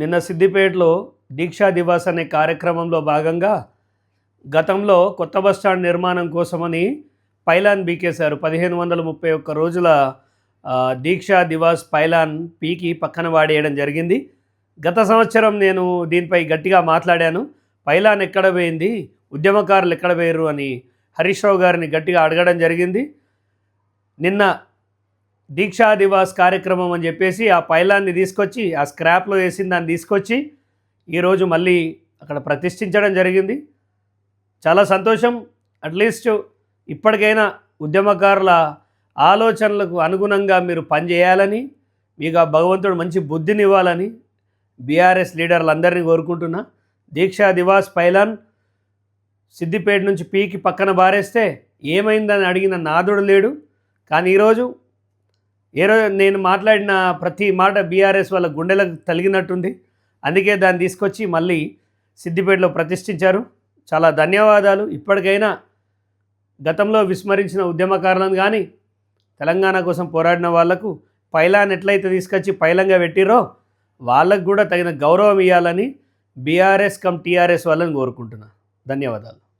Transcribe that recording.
నిన్న సిద్దిపేటలో దీక్షా దివాస్ అనే కార్యక్రమంలో భాగంగా గతంలో కొత్త బస్టాండ్ నిర్మాణం కోసమని పైలాన్ బీకేశారు. పదిహేను వందల ముప్పై ఒక్క రోజుల దీక్షా దివాస్ పైలాన్ పీకి పక్కన వాడేయడం జరిగింది. గత సంవత్సరం నేను దీనిపై గట్టిగా మాట్లాడాను. పైలాన్ ఎక్కడ పోయింది? ఉద్యమకారులు ఎక్కడ పోయారు అని హరీష్ రావు గారిని గట్టిగా అడగడం జరిగింది. నిన్న దీక్షా దివాస్ కార్యక్రమం అని చెప్పేసి ఆ పైలాన్ని తీసుకొచ్చి ఆ స్క్రాప్లో వేసిన దాన్ని తీసుకొచ్చి ఈరోజు మళ్ళీ అక్కడ ప్రతిష్ఠించడం జరిగింది. చాలా సంతోషం. అట్లీస్ట్ ఇప్పటికైనా ఉద్యమకారుల ఆలోచనలకు అనుగుణంగా మీరు పనిచేయాలని మీకు ఆ భగవంతుడు మంచి బుద్ధిని ఇవ్వాలని బీఆర్ఎస్ లీడర్లందరినీ కోరుకుంటున్నా. దీక్షా దివాస్ పైలాన్ సిద్దిపేట నుంచి పీకి పక్కన బారేస్తే ఏమైందని అడిగిన నాదుడు లేడు. కానీ ఈరోజు ఏ రోజు నేను మాట్లాడిన ప్రతి మాట బీఆర్ఎస్ వాళ్ళ గుండెలకు తలిగినట్టుంది. అందుకే దాన్ని తీసుకొచ్చి మళ్ళీ సిద్దిపేటలో ప్రతిష్ఠించారు. చాలా ధన్యవాదాలు. ఇప్పటికైనా గతంలో విస్మరించిన ఉద్యమకారులను కానీ తెలంగాణ కోసం పోరాడిన వాళ్ళకు పైలాన్ ఎట్లయితే తీసుకొచ్చి పైలంగా పెట్టిరో వాళ్ళకు కూడా తగిన గౌరవం ఇవ్వాలని బీఆర్ఎస్ కమ్ టీఆర్ఎస్ వాళ్ళని కోరుకుంటున్నా. ధన్యవాదాలు.